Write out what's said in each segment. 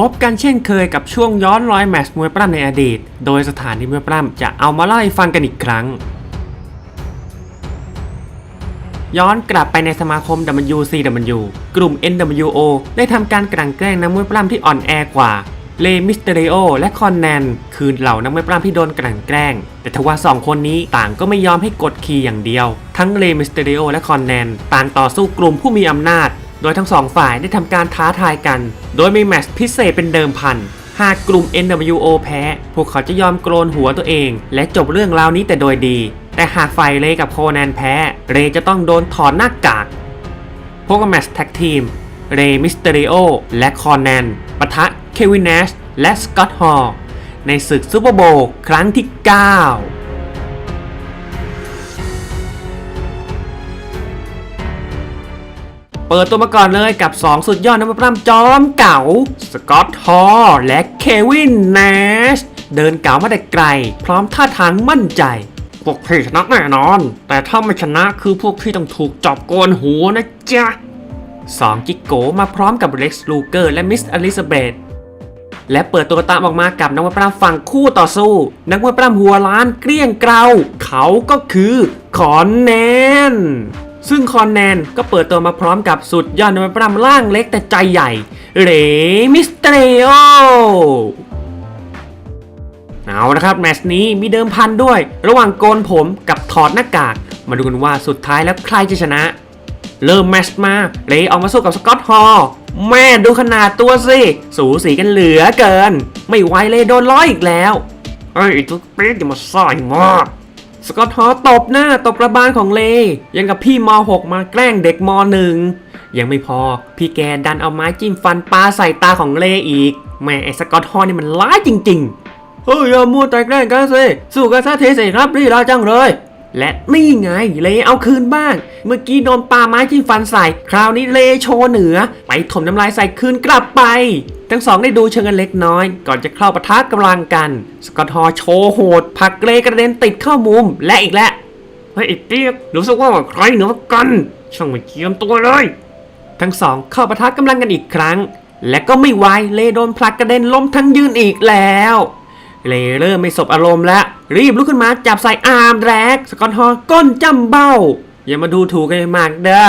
พบกันเช่นเคยกับช่วงย้อนรอยแมชมวยปล้ำในอดีต โดยสถานีมวยปล้ำจะเอามาเล่าให้ฟังกันอีกครั้ง ย้อนกลับไปในสมาคม WCW กลุ่ม NWO ได้ทำการกลั่นแกล้งนักมวยปล้ำที่อ่อนแอกว่า เลมิสเตเรโอและคอนแนนคือเหล่านักมวยปล้ำที่โดนกลั่นแกล้ง แต่ทว่าสองคนนี้ต่างก็ไม่ยอมให้กดขี่อย่างเดียว ทั้งเลมิสเตเรโอและคอนแนนต่างต่อสู้กลุ่มผู้มีอำนาจ โดยทั้งสองฝ่ายได้ทำการท้าทายกัน โดยมีแมตช์พิเศษเป็นเดิมพัน หากกลุ่ม NWO แพ้ พวกเขาจะยอมโกรนหัวตัวเอง และจบเรื่องราวนี้แต่โดยดี แต่หากฝ่ายเลกับโคแนนแพ้ เรจะต้องโดนถอดหน้ากาก พวกแมตช์แท็กทีม เรมิสเตริโอและคอนแนนปะทะเควินเนชและสกอตฮอลในศึกซูเปอร์โบว์ครั้งที่ 9 ปิดตัวมาก่อนเลยกับ 2 สุดยอดนักปล้ำจอมเก่า สกอตฮอลและเควินเนชเดินเก่ามาแต่ไกล พร้อมท่าทางมั่นใจ พวกพี่ชนะแน่นอน แต่ถ้าไม่ชนะคือพวกพี่ต้องถูกจับโกนหัวนะจ๊ะสองจิโกมาพร้อมกับเล็กซ์ลูเกอร์และมิสอลิซาเบธและเปิดตัวตามออกมากับนักมวยปล้ำฝั่งคู่ต่อสู้ นักมวยปล้ำหัวล้านเกลี้ยงเกลาเขาก็คือคอนแนน ซึ่งคอนแนนก็เปิดตัวมาพร้อมกับสุดยอดนักมวยปล้ำร่างเล็กแต่ใจใหญ่เรมิสเตรโอเอาละครับแมตช์นี้มีเดิมพันด้วย ระหว่างโกนผมกับถอดหน้ากาก มาดูกันว่าสุดท้ายแล้วใครจะชนะ เริ่มแมตช์มาเรย์ออกมาสู้กับสกอตฮอลแม่ดูขนาดตัวสิ สูสีกันเหลือเกิน ไม่ไหวเลยโดนล้ออีกแล้ว เอ้ยทุกเป๊กอย่ามาซ่อยมาก สกอตฮอลตบหน้าตบกระบาลของเลย์ยังกับพี่ม .6 มาแกล้งเด็กม .1 ยังไม่พอ พี่แกดันเอาไม้จิ้มฟันปลาใส่ตาของเลย์อีกแม่ไอ้สกอตฮอลนี่มันร้ายจริง ๆ เฮ้ยอย่ามัวแต่แกล้งกันสิสู้กันซะเทสิครับรีลาจังเลย และนี่ไงเลเอาคืนบ้าง เมื่อกี้โดนปาไม้ที่ฟันใส่ คราวนี้เลโชว์เหนือ ไปถมน้ำลายใส่คืนกลับไป ทั้งสองได้ดูเชิงกันเล็กน้อย ก่อนจะเข้าปะทะกำลังกัน สกอตฮอล์โชว์โหดผลักเลกระเด็นติดเข้ามุมและอีกแล้วเฮ้ยไอ้เปียรู้สึกว่าใครเหนือกันช่างไม่เจียมตัวเลย ทั้งสองเข้าปะทะกำลังกันอีกครั้ง และก็ไม่ไหวเลโดนผลักกระเด็นล้มทั้งยืนอีกแล้วเลเริ่มไม่สบอารมณ์แล้ว รีบลุกขึ้นมาจับใส่อาร์มแรกสกอตฮอก้นจำเบ้า อย่ามาดูถูกกันมากเด้อ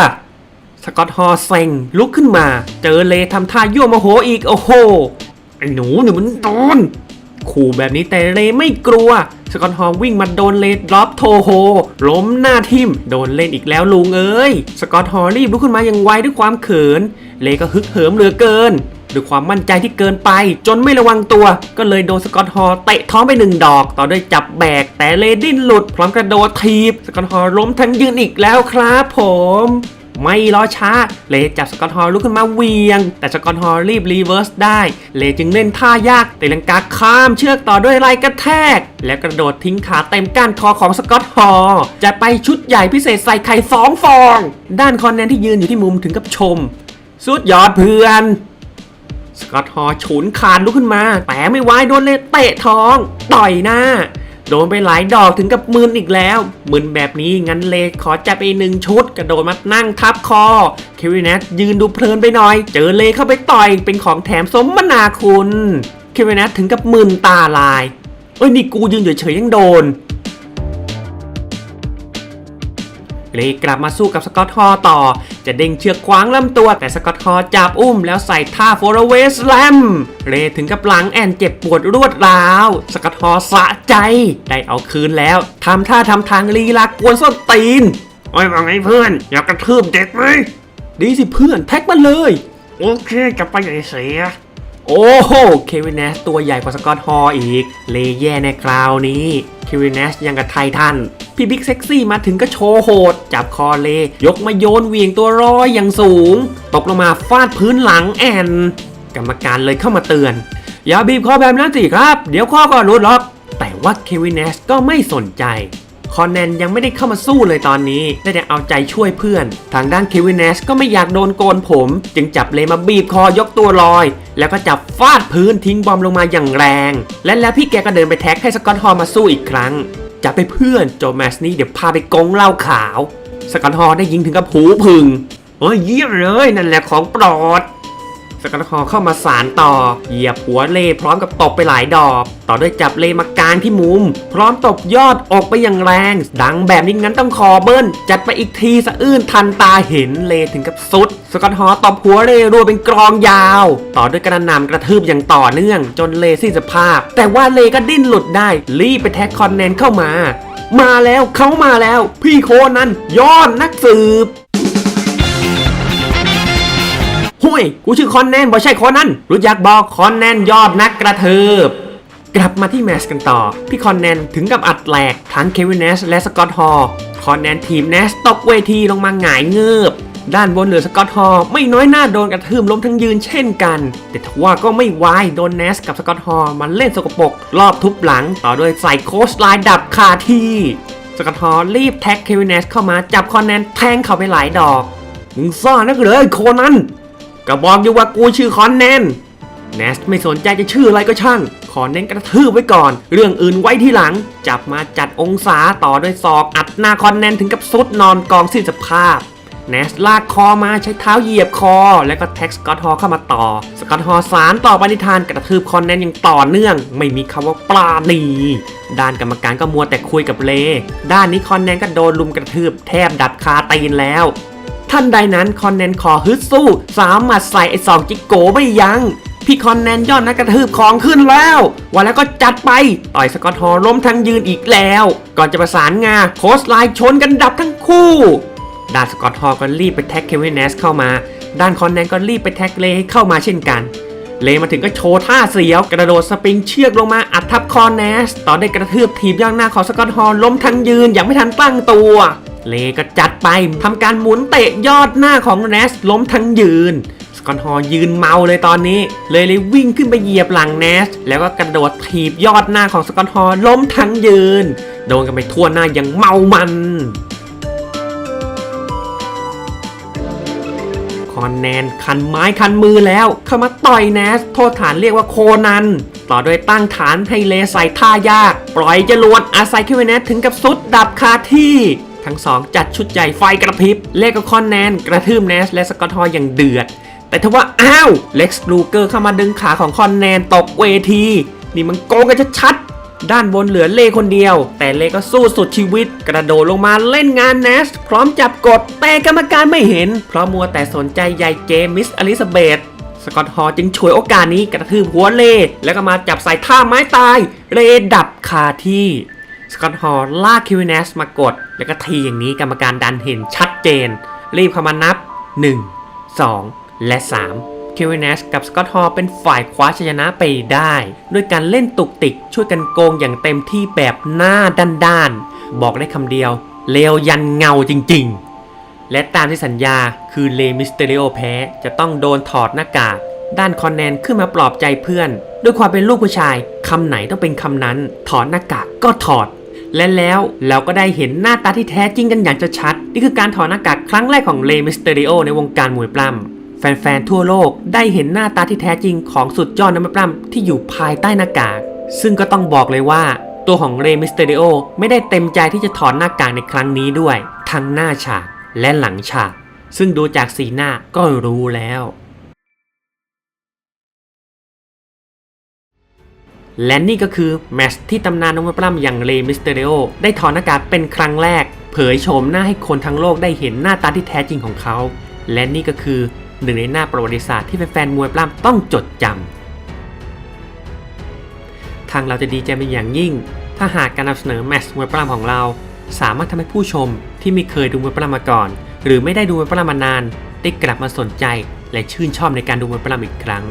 สกอตฮอเซ็งลุกขึ้นมา เจอเลทำท่ายั่วโมโหอีกโอ้โหไอ้หนูเนี่ยมันโดนขู่แบบนี้แต่เลไม่กลัว สกอตฮอวิ่งมาโดนเลดรอปโทโฮล้มหน้าทิมโดนเล่นอีกแล้วลุงเอ้ย สกอตฮอรีบลุกขึ้นมาอย่างไวด้วยความเขิน เลก็ฮึกเหิมเหลือเกิน ด้วยความมั่นใจที่เกินไป จนไม่ระวังตัว ก็เลยโดนสกอตฮอลเตะท้องไปหนึ่งดอก ต่อด้วยจับแบก แต่เลดินหลุดพร้อมกระโดดทีบ สกอตฮอลล้มทั้งยืนอีกแล้วครับผมไม่รอช้า เลจับสกอตฮอลลุกขึ้นมาเวียง แต่สกอตฮอลรีบรีเวิร์สได้ เลจึงเล่นท่ายากตีลังกาข้ามเชือกต่อด้วยไหลกระแทก และกระโดดทิ้งขาเต็มก้านคอของสกอตฮอลจะไปชุดใหญ่พิเศษใส่ไข่สองฟอง ด้านคอนแนนที่ยืนอยู่ที่มุมถึงกับชม สุดยอดเพื่อน สกอตฮอฉุนขาดลุกขึ้นมา แต่ไม่ไหวโดนเลยเตะท้อง ต่อยหน้า โดนไปหลายดอกถึงกับมึนอีกแล้วมึนแบบนี้งั้นเลขอจับไปหนึ่งชุด กระโดดมานั่งทับคอ เควินเนสยืนดูเพลินไปหน่อย เจอเลเข้าไปต่อยเป็นของแถมสมนาคุณ เควินเนสถึงกับมึนตาลาย เอ้ยนี่กูยืนเฉยๆยังโดน เลกลับมาสู้กับสกอตฮอลต่อ จะเด้งเชือกคว้างลำตัว แต่สกอตฮอลจับอุ้มแล้วใส่ท่าโฟร์เวสแลมเลถึงกับหลังแอนเจ็บปวดรวดร้าว สกอตฮอลสะใจ ได้เอาคืนแล้วทำท่าทำทางลีลากวนส้นตีนโอ้ยว่าไงเพื่อน อยากกระทืบเด็กไหมดีสิเพื่อนแท็กมันเลย โอเคจะไปใหญ่เสียโอ้โห เควินเนสตัวใหญ่กว่าสกอตฮอลอีก เลแย่ในคราวนี้เควินเนสยังกับไททัน พี่บิ๊กเซ็กซี่มาถึงก็โชว์โหด จับคอเลยกมาโยนเวียงตัวร้อยอย่างสูง ตกลงมาฟาดพื้นหลังแอนกรรมการเลยเข้ามาเตือน อย่าบีบคอแบบนั้นสิครับ เดี๋ยวข้อก็รุดหรอกแต่ว่าเควินเนสก็ไม่สนใจ คอนแนนยังไม่ได้เข้ามาสู้เลยตอนนี้ได้แต่เอาใจช่วยเพื่อน ทางด้านเควินเนสก็ไม่อยากโดนโกนผม จึงจับเลมาบีบคอยกตัวลอย แล้วก็จับฟาดพื้นทิ้งบอมลงมาอย่างแรง และแล้วพี่แกก็เดินไปแท็กให้สกอตฮอลมาสู้อีกครั้งจับไปเพื่อนโจแมสนี้เดี๋ยวพาไปกงเหล้าขาว สกอตฮอลได้ยิงถึงกับหูพึงเฮ้ยเยี่ยมเลยนั่นแหละของโปรด สกอตฮอเข้ามาสารต่อ เหยียบหัวเลพร้อมกับตบไปหลายดอก ต่อด้วยจับเลมากลางที่มุม พร้อมตบยอดออกไปอย่างแรง ดังแบบนี้งั้นต้องคอเบิ้ล จัดไปอีกทีสะอื้นทันตาเห็นเลถึงกับสุด สกอตฮอตบหัวเลรัวเป็นกรองยาว ต่อด้วยกระนำกระทืบอย่างต่อเนื่อง จนเลสิ้นสภาพ แต่ว่าเลก็ดิ้นหลุดได้ รีบไปแท็กคอนแนนเข้ามา มาแล้วเขามาแล้ว พี่โคนันยอดนักสืบ ห่วย กูชื่อคอนแนนบ่ใช่คอนนั้นรู้จักบอกคอนแนนยอดนักกระเทิบกลับมาที่แมสกันต่อ พี่คอนแนนถึงกับอัดแหลกทั้งเควินเนสและสกอตฮอลคอนแนนทีมเนสตกเวทีลงมาหงายเงือบด้านบนเหนือสกอตฮอลไม่น้อยหน้าโดนกระทืบล้มทั้งยืนเช่นกัน แต่ทว่าก็ไม่วายโดนเนสกับสกอตฮอลมันเล่นสกปรกรอบทุบหลัง ต่อด้วยใส่โคชไลน์ดับคาที่ สกอตฮอลรีบแท็กเควินเนสเข้ามาจับคอนแนนแทงเข้าไปหลายดอก มึงซ่อนนักเลยโคนัน ก็บอกอยู่ว่ากูชื่อคอนแนนเนสไม่สนใจจะชื่ออะไรก็ช่าง ขอเน้นกระทืบไว้ก่อน เรื่องอื่นไว้ที่หลัง จับมาจัดองศาต่อด้วยศอกอัดหน้าคอนแนนถึงกับซุดนอนกองสิ้นสภาพเนสลากคอมาใช้เท้าเหยียบคอ แล้วก็แท็กสกอตฮอเข้ามาต่อ สกอตฮอสารต่อปณิธานกระทืบคอนแนนอย่างต่อเนื่อง ไม่มีคำว่าปลาหนีด้านกรรมการก็มัวแต่คุยกับเล ด้านนี้คอนแนนก็โดนลุมกระทืบแทบดับคาตีนแล้ว ท่านใดนั้นคอนแนนขอฮึดสู้ สามหมัดใส่ไอ้สองจิกโกไม่ยัง้งพี่คอนแนนยอดนักกระทืบของขึ้นแล้ว วันแล้วก็จัดไป ต่อยสกอตฮอลล้มทั้งยืนอีกแล้ว ก่อนจะประสานงาโคสไลน์ชนกันดับทั้งคู่ด้านสกอตฮอลก็รีบไปแท็กเควินเนสเข้ามา ด้านคอนแนนก็รีบไปแท็กเลให้เข้ามาเช่นกัน เลมาถึงก็โชว์ท่าเสียว กระโดดสปริงเชือกลงมาอัดทับคอนเนส ต่อได้กระทืบทีบย่างหน้าของสกอตฮอลล้มทั้งยืนอย่างไม่ทันตั้งตัว เลก็จัดไปทำการหมุนเตะยอดหน้าของเนสล้มทั้งยืนสกอตฮอยืนเมาเลยตอนนี้ เลยเลยวิ่งขึ้นไปเหยียบหลังเนสแล้วก็กระโดดถีบยอดหน้าของสกอตฮอล้มทั้งยืน โดนกันไปทั่วหน้าอย่างเมามันคอนแนนคันไม้คันมือแล้ว เข้ามาต่อยแนส โทษฐานเรียกว่าโคนัน ต่อด้วยตั้งฐานให้เลใส่ท่ายาก ปล่อยจรวดอาศัยควินเนสถึงกับสุดดับคาที่ ทั้งสองจัดชุดใหญ่ไฟกระพริบ เลกกับคอนแนน กระทืบแนส และสกอตทออย่างเดือด แต่ทว่าอ้าวเล็กซ์ลูเกอร์เข้ามาดึงขาของคอนแนนตกเวที นี่มันโกงกันชัดด้านบนเหลือเล่คนเดียว แต่เล่ก็สู้สุดชีวิต กระโดดลงมาเล่นงานเนส พร้อมจับกด แต่กรรมการไม่เห็น เพราะมัวแต่สนใจยายเจมิสอลิซาเบธสกอตฮอจึงฉวยโอกาสนี้กระทืบหัวเล่แล้วก็มาจับใส่ท่าไม้ตาย เล่ดับคาที่ สกอตฮอลลากคิวเนสมากด แล้วก็ทีอย่างนี้กรรมการดันเห็นชัดเจน รีบเข้ามานับ 1 2 และ3คิวเนสกับสกอตฮอลเป็นฝ่ายคว้าชัยชนะไปได้ ด้วยการเล่นตุกติกช่วยกันโกงอย่างเต็มที่แบบหน้าด้านๆ บอกได้คำเดียว เลวยันเงาจริงๆ และตามที่สัญญาคือเลมิสเตอริโอแพ้จะต้องโดนถอดหน้ากากด้านคอนแนนขึ้นมาปลอบใจเพื่อน ด้วยความเป็นลูกผู้ชายคำไหนต้องเป็นคำนั้น ถอดหน้ากากก็ถอด และแล้วเราก็ได้เห็นหน้าตาที่แท้จริงกันอย่างจะชัด นี่คือการถอดหน้ากากครั้งแรกของเลมิสเตอริโอในวงการมวยปล้ำแฟนๆทั่วโลกได้เห็นหน้าตาที่แท้จริงของสุดยอดนักมวยปล้ำที่อยู่ภายใต้หน้ากาก ซึ่งก็ต้องบอกเลยว่า ตัวของเรมิสเตอริโอไม่ได้เต็มใจที่จะถอดหน้ากากในครั้งนี้ด้วย ทั้งหน้าฉากและหลังฉากซึ่งดูจากสีหน้าก็รู้แล้ว และนี่ก็คือแมชที่ตำนานนักมวยปล้ำอย่างเลมิสเตอริโอได้ถอดหน้ากากเป็นครั้งแรก เผยโฉมหน้าให้คนทั้งโลกได้เห็นหน้าตาที่แท้จริงของเขา และนี่ก็คือหนึ่งในหน้าประวัติศาสตร์ที่แฟนๆมวยปล้ำต้องจดจำทางเราจะดีใจเป็นอย่างยิ่ง ถ้าหากการนำเสนอแมชมวยปล้ำของเรา สามารถทำให้ผู้ชมที่ไม่เคยดูมวยปล้ำมาก่อน หรือไม่ได้ดูมวยปล้ำมานาน ได้กลับมาสนใจ และชื่นชอบในการดูมวยปล้ำอีกครั้ง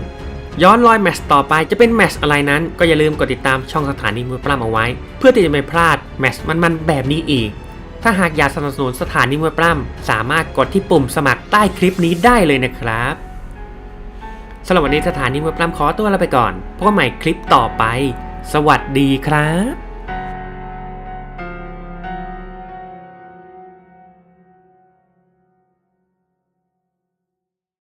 ย้อนรอยแมชต่อไปจะเป็นแมชอะไรนั้น ก็อย่าลืมกดติดตามช่องสถานีมวยปล้ำเอาไว้ เพื่อที่จะไม่พลาดแมชมันๆแบบนี้อีก ถ้าหากอยากสนับสนุนสถานีมวยปล้ำสามารถกดที่ปุ่มสมัครใต้คลิปนี้ได้เลยนะครับสำหรับวันนี้สถานีมวยปล้ำขอตัวลาไปก่อนพบกันใหม่คลิปต่อไป สวัสดีครับ